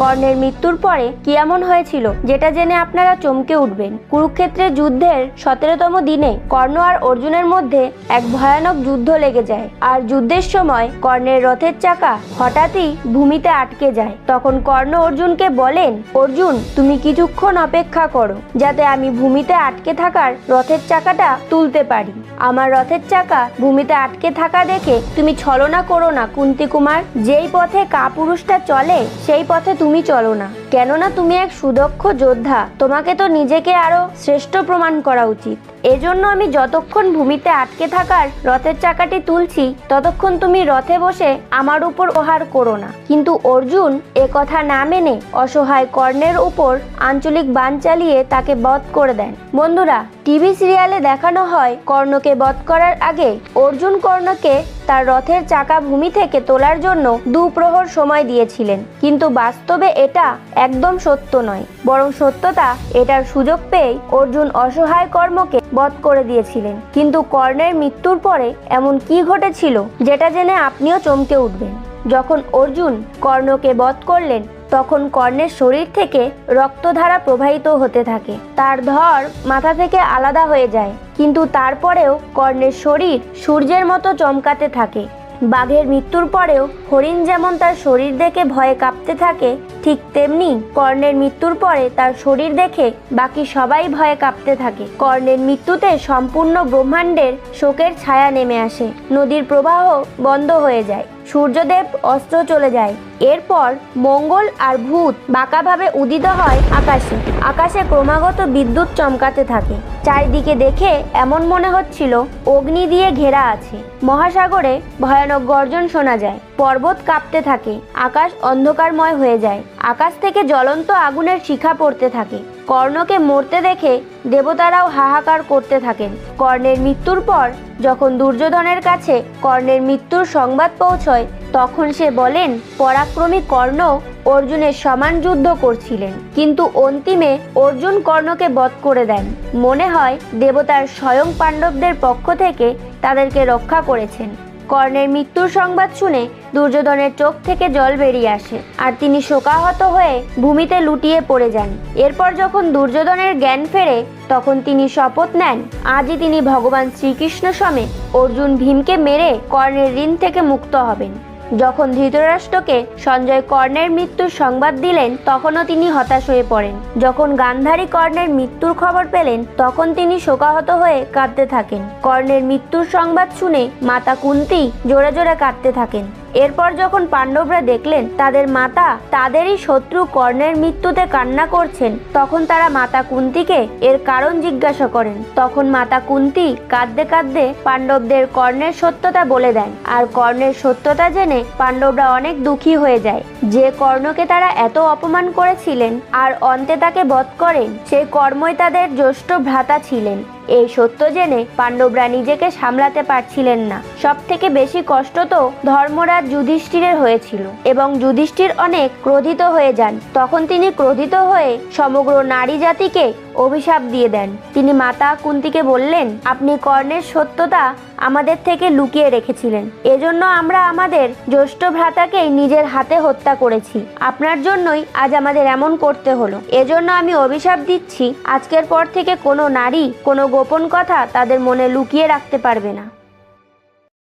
কর্ণের মৃত্যুর পরে কি এমন হয়েছিল, যেটা জেনে আপনারা চমকে উঠবেন। কুরুক্ষেত্রের যুদ্ধের সতেরোতম দিনে কর্ণ আর অর্জুনের মধ্যে এক ভয়ানক যুদ্ধ লেগে যায়। আর যুদ্ধের সময় কর্ণের রথের চাকা হঠাৎই ভূমিতে আটকে যায়। তখন কর্ণ অর্জুনকে বলেন, অর্জুন, তুমি কিছুক্ষণ অপেক্ষা করো, যাতে আমি ভূমিতে আটকে থাকার রথের চাকাটা তুলতে পারি। আমার রথের চাকা ভূমিতে আটকে থাকা দেখে তুমি ছলনা করো না, কুন্তি কুমার। যেই পথে কাপুরুষটা চলে, সেই পথে তুমি চলো না। কেননা তুমি এক সুদক্ষ যোদ্ধা। তোমাকে তো নিজেকে আরও শ্রেষ্ঠ প্রমাণ করা উচিত। এজন্য আমি যতক্ষণ ভূমিতে আটকে থাকার রথের চাকাটি তুলছি, ততক্ষণ তুমি রথে বসে আমার উপর ওহার করো না। কিন্তু অর্জুন এ কথা না মেনে অসহায় কর্ণের উপর আঞ্চলিক বান চালিয়ে তাকে বধ করে দেন। বন্ধুরা, টিভি সিরিয়ালে দেখানো হয় কর্ণকে বধ করার আগে অর্জুন কর্ণকে তার রথের চাকা ভূমি থেকে তোলার জন্য দুপ্রহর সময় দিয়েছিলেন। কিন্তু বাস্তবে এটা একদম সত্য নয়। বরং সত্যতা এটার সুযোগ পেয়ে অর্জুন অসহায় কর্মকে বধ করে দিয়েছিলেন। কিন্তু কর্ণের মৃত্যুর পরে এমন কি ঘটেছিল যেটা জেনে আপনিও চমকে উঠবেন। যখন অর্জুন কর্ণকে বধ করলেন, তখন কর্ণের শরীর থেকে রক্তধারা প্রবাহিত হতে থাকে। তার ধর মাথা থেকে আলাদা হয়ে যায়। কিন্তু তারপরেও কর্ণের শরীর সূর্যের মতো চমকাতে থাকে। বাঘের মৃত্যুর পরেও হরিণ যেমন তার শরীর দেখে ভয়ে কাঁপতে থাকে, ঠিক তেমনি কর্ণের মৃত্যুর পরে তার শরীর দেখে বাকি সবাই ভয়ে কাঁপতে থাকে। কর্ণের মৃত্যুতে সম্পূর্ণ ব্রহ্মাণ্ডের শোকের ছায়া নেমে আসে। নদীর প্রবাহ বন্ধ হয়ে যায়। সূর্যদেব অস্ত্র চলে যায়। এরপর মঙ্গল আর ভূত বাঁকাভাবে উদিত হয় আকাশে। আকাশে ক্রমাগত বিদ্যুৎ চমকাতে থাকে। চারিদিকে দেখে এমন মনে হচ্ছিল, অগ্নি দিয়ে ঘেরা আছে। মহাসাগরে ভয়ানক গর্জন শোনা যায়, পর্বত কাঁপতে থাকে, আকাশ অন্ধকারময় হয়ে যায়, আকাশ থেকে জ্বলন্ত আগুনের শিখা পড়তে থাকে। কর্ণকে মরতে দেখে দেবতারাও হাহাকার করতে থাকেন। কর্ণের মৃত্যুর পর, যখন দুর্যোধনের কাছে কর্ণের মৃত্যুর সংবাদ পৌঁছয় তখন সে বলেন, পরাক্রমী কর্ণ অর্জুনের সমান যুদ্ধ করছিলেন, কিন্তু অন্তিমে অর্জুন কর্ণকে বধ করে দেন। মনে হয় দেবতার স্বয়ং পাণ্ডবদের পক্ষ থেকে তাদেরকে রক্ষা করেছেন। কর্ণের মৃত্যুর সংবাদ শুনে দুর্যোধনের চোখ থেকে জল বেরিয়ে আসে, আর তিনি শোকাহত হয়ে ভূমিতে লুটিয়ে পড়ে যান। এরপর যখন দুর্যোধনের জ্ঞান ফেরে, তখন তিনি শপথ নেন, আজই তিনি ভগবান শ্রীকৃষ্ণ সমেত অর্জুন ভীমকে মেরে কর্ণের ঋণ থেকে মুক্ত হবেন। যখন ধৃতরাষ্ট্রকে সঞ্জয় কর্ণের মৃত্যুর সংবাদ দিলেন, তখনও তিনি হতাশ হয়ে পড়েন। যখন গান্ধারী কর্ণের মৃত্যুর খবর পেলেন, তখন তিনি শোকাহত হয়ে কাঁদতে থাকেন। কর্ণের মৃত্যুর সংবাদ শুনে মাতা কুন্তি জোরে জোরে কাঁদতে থাকেন। এরপর যখন পাণ্ডবরা দেখলেন তাদের মাতা তাদেরই শত্রু কর্ণের মৃত্যুতে কান্না করছেন, তখন তারা মাতা কুন্তিকে এর কারণ জিজ্ঞাসা করেন। তখন মাতা কুন্তি কাঁদতে কাঁদতে পাণ্ডবদের কর্ণের সত্যতা বলে দেন। আর কর্ণের সত্যতা জেনে পাণ্ডবরা অনেক দুঃখী হয়ে যায়। যে কর্ণকে তারা এত অপমান করেছিলেন আর অন্তে তাকে বধ করেন সেই কর্মই তাদের জ্যেষ্ঠ ভ্রাতা ছিলেন। এই সত্য জেনে পাণ্ডবরা নিজেকে সামলাতে পারছিলেন না। সব থেকে বেশি কষ্ট তো ধর্মরাজ যুধিষ্ঠিরের হয়েছিল এবং যুধিষ্ঠির অনেক ক্রোধিত হয়ে যান। তখন তিনি ক্রোধিত হয়ে সমগ্র নারী জাতিকে অভিশাপ দিয়ে দেন। তিনি মাতা কুন্তিকে বললেন, আপনি কর্ণের সত্যতা আমাদের থেকে লুকিয়ে রেখেছিলেন। এজন্য আমরা আমাদের জ্যৈষ্ঠ ভ্রাতাকেই নিজের হাতে হত্যা করেছি। আপনার জন্যই আজ আমাদের এমন করতে হলো। এজন্য আমি অভিশাপ দিচ্ছি। আজকের পর থেকে কোনো নারী কোনো গোপন কথা তাদের মনে লুকিয়ে রাখতে পারবে না।